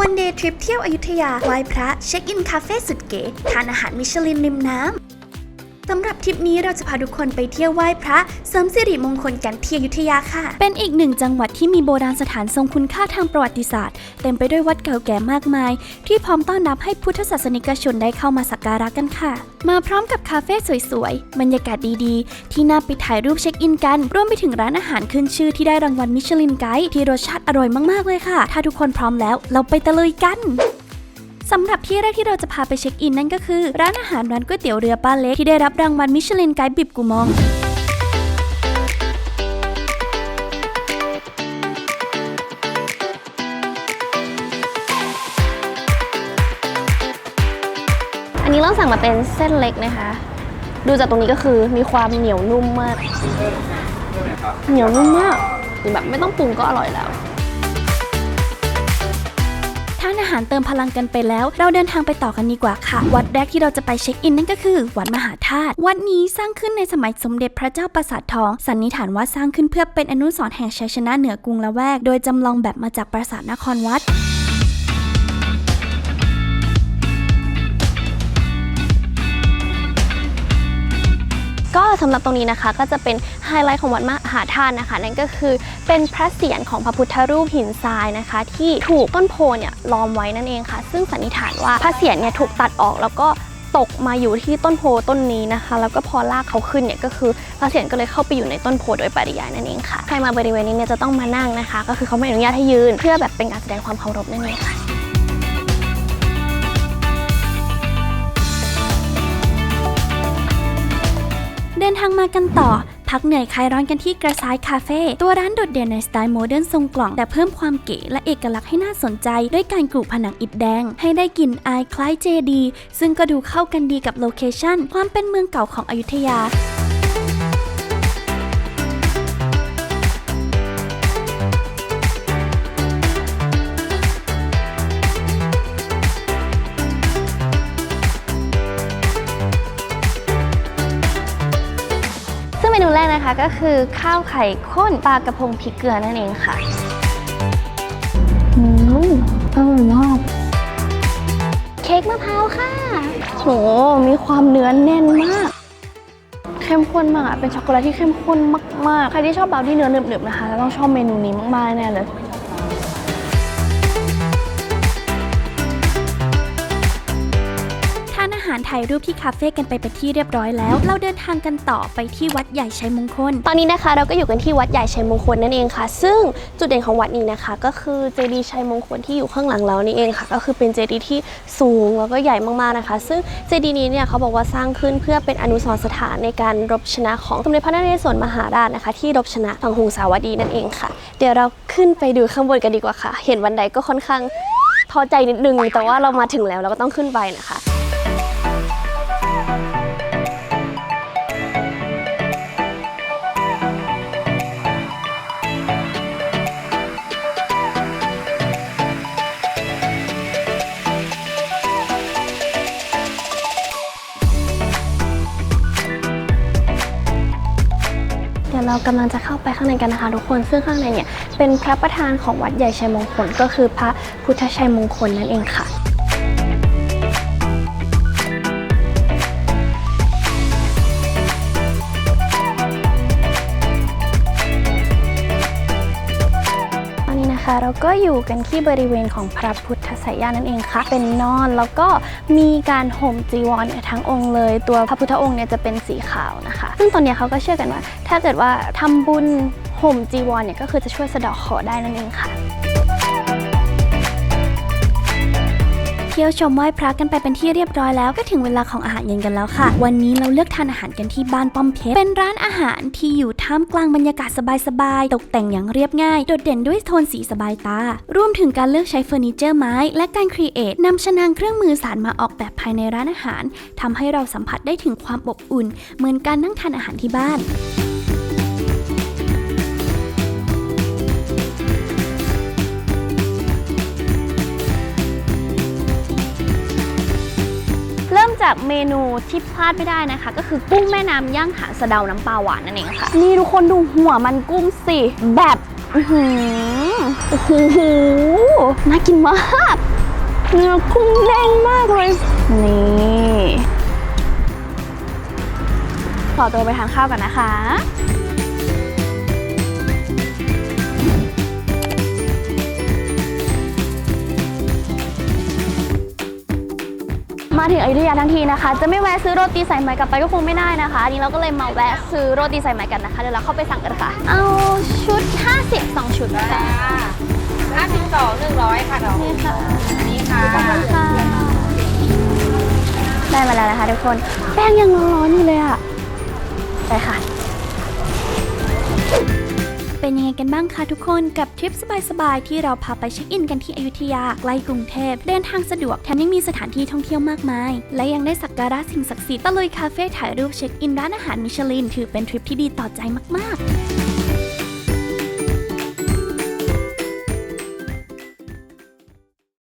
วันเดย์ทริปเที่ยวอยุธยาไหว้พระเช็คอินคาเฟ่สุดเก๋ทานอาหารมิชลินริมน้ำ สำหรับทริปนี้เราจะพาทุกคนไปเที่ยวไหว้พระเสริมสิริมงคลกันที่อยุธยาค่ะ เป็นอีกหนึ่งจังหวัดที่มีโบราณสถานทรงคุณค่าทางประวัติศาสตร์ เต็มไปด้วยวัดเก่าแก่มากมาย ที่พร้อมต้อนรับให้พุทธศาสนิกชนได้เข้ามาสักการะกันค่ะ มาพร้อมกับคาเฟ่สวยๆ บรรยากาศดีๆ ที่น่าไปถ่ายรูปเช็คอินกัน รวมไปถึงร้านอาหารขึ้นชื่อที่ได้รางวัลมิชลินไกด์ที่รสชาติอร่อยมากๆเลยค่ะ ถ้าทุกคนพร้อมแล้ว เราไปตะลุยกัน สำหรับที่แรกที่เราจะพาไปเช็คอินนั่นก็คือ ร้านอาหารร้านก๋วยเตี๋ยวเรือป้าเล็กที่ได้รับรางวัลมิชลินไกด์บิบกูมองอันนี้เราสั่งมาเป็นเส้นเล็กนะคะ ดูจากตรงนี้ก็คือมีความเหนียวนุ่มมาก เหนียวนุ่มมากคือแบบไม่ต้องปรุงก็อร่อยแล้ว ทานอาหารเติมพลังกันไปแล้ว เราเดินทางไปต่อกันดีกว่าค่ะ วัดแรกที่เราจะไปเช็คอินนั่นก็คือ วัดมหาธาตุวัดนี้สร้างขึ้นในสมัยสมเด็จพระเจ้าประสาททอง สันนิษฐานว่าสร้างขึ้นเพื่อเป็นอนุสรณ์แห่งชัยชนะเหนือกรุงละแวก โดยจำลองแบบมาจากปราสาทนครวัด สำหรับตรงนี้นะคะ ก็จะเป็นไฮไลท์ของวัดมหาธาตุนะคะ นั่นก็คือเป็นพระเศียรของพระพุทธรูปหินทรายนะคะ ที่ถูกต้นโพเนี่ยล้อมไว้นั่นเองค่ะ ซึ่งสันนิษฐานว่าพระเศียรเนี่ยถูกตัดออกแล้วก็ตกมาอยู่ที่ต้นโพต้นนี้นะคะ แล้วก็พอลากเขาขึ้นเนี่ยก็คือพระเศียรก็เลยเข้าไปอยู่ในต้นโพโดยปริยายนั่นเองค่ะใครมาบริเวณนี้เนี่ยจะต้องมานั่งนะคะ ก็คือเขาไม่อนุญาตให้ยืน เพื่อแบบเป็นการแสดงความเคารพนั่นเองค่ะ เดินทางมากันต่อ พักเหนื่อยคลายร้อนกันที่กระซ้ายคาเฟ่ตัวร้านโดดเด่นในสไตล์โมเดิร์นทรงกล่อง แต่เพิ่มความเก๋และเอกลักษณ์ให้น่าสนใจ ด้วยการกรุผนังอิฐแดง ให้ได้กลิ่นอายคล้ายเจดี ซึ่งก็ดูเข้ากันดีกับโลเคชั่นความเป็นเมืองเก่าของอยุธยา นูแรกนะคะก็คือข้าวไข่ข้นปลากระพงพริกเกลือนั่นเองค่ะอืมอร่อยมากเค้กมะพร้าวค่ะโหมีความเนื้อแน่นมาก เข้มข้นมากอะเป็นช็อกโกแลตที่เข้มข้นมากๆ ใครที่ชอบบราวน์ที่เนื้อหนึบๆนะคะต้องชอบเมนูนี้มากๆแน่เลยานอาหารถ่ายรูปที่คาเฟ่กันไปเป็นที่เรียบร้อยแล้ว เราเดินทางกันต่อไปที่วัดใหญ่ชัยมงคล ตอนนี้นะคะเราก็อยู่กันที่วัดใหญ่ชัยมงคลนั่นเองค่ะ ซึ่งจุดเด่นของวัดนี้นะคะ ก็คือเจดีย์ชัยมงคลที่อยู่ข้างหลังเรานี่เองค่ะ ก็คือเป็นเจดีย์ที่สูงแล้วก็ใหญ่มากๆนะคะ ซึ่งเจดีย์นี้เนี่ยเขาบอกว่าสร้างขึ้นเพื่อเป็นอนุสรณ์สถานในการรบชนะของสมเด็จพระนเรศวรมหาราชนะคะ ที่รบชนะฝั่งหงสาวดีนั่นเองค่ะ เดี๋ยวเราขึ้นไปดูข้างบนกันดีกว่าค่ะ เห็นบันไดก็ค่อนข้างท้อใจนิดนึงแต่ว่าเรามาถึงแล้วเราก็ต้องขึ้นไปนะคะ เรากำลังจะเข้าไปข้างในกันนะคะทุกคนซึ่งข้างในเนี่ยเป็นพระประธานของวัดใหญ่ชัยมงคล ก็คือพระพุทธชัยมงคลนั่นเองค่ะ เราก็อยู่กันที่บริเวณของพระพุทธสายานั่นเองค่ะ เป็นนอนแล้วก็มีการห่มจีวรทั้งองค์เลย ตัวพระพุทธองค์เนี่ยจะเป็นสีขาวนะคะ ซึ่งตอนนี้เขาก็เชื่อกันว่า ถ้าเกิดว่าทำบุญห่มจีวรเนี่ยก็คือจะช่วยสะเดาะขอได้นั่นเองค่ะ เที่ยวชมไหว้พระกันไปเป็นที่เรียบร้อยแล้วก็ถึงเวลาของอาหารเย็นกันแล้วค่ะ วันนี้เราเลือกทานอาหารกันที่บ้านป้อมเพชรเป็นร้านอาหารที่อยู่ท่ามกลางบรรยากาศสบายๆตกแต่งอย่างเรียบง่ายโดดเด่นด้วยโทนสีสบายตารวมถึงการเลือกใช้เฟอร์นิเจอร์ไม้ และการครีเอทนำชนางเครื่องมือสารมาออกแบบภายในร้านอาหารทำให้เราสัมผัสได้ถึงความอบอุ่น เหมือนการนั่งทานอาหารที่บ้าน เริ่มจากเมนูที่พลาดไม่ได้นะคะ ก็คือกุ้งแม่น้ำย่างหางสะเดาน้ำปลาหวานนั่นเองค่ะ นี่ทุกคนดูหัวมันกุ้งสิ แบบอื้อหือโอ้โหน่ากินมากเนื้อกุ้งแดงมากเลย นี่ขอตัวไปทานข้าวกันนะคะ มาถึงอยุธยาทั้งทีนะคะ จะไม่แวะซื้อโรตีสายไหมกลับไปก็คงไม่ได้นะคะอันนี้เราก็เลยมาแวะซื้อโรตีสายไหมกันนะคะเดี๋ยวเราเข้าไปสั่งกันค่ะ เอาชุด 50 2 ชุดค่ะห้าสิบสองหนึ่งร้อยค่ะน้องนี่ค่ะอันนี้ค่ะค่ะได้มาแล้วนะคะทุกคนแป้งยังร้อนๆอยู่เลยอะไปค่ะ เป็นยังไงกันบ้างคะทุกคนกับทริปสบายๆที่เราพาไปเช็คอินกันที่อยุธยาใกล้กรุงเทพเดินทางสะดวกแถมยังมีสถานที่ท่องเที่ยวมากมาย และยังได้สักการะสิ่งศักดิ์สิทธิ์ตะลุยคาเฟ่ถ่ายรูปเช็คอินร้านอาหารมิชลิน ถือเป็นทริปที่ดีต่อใจมากๆ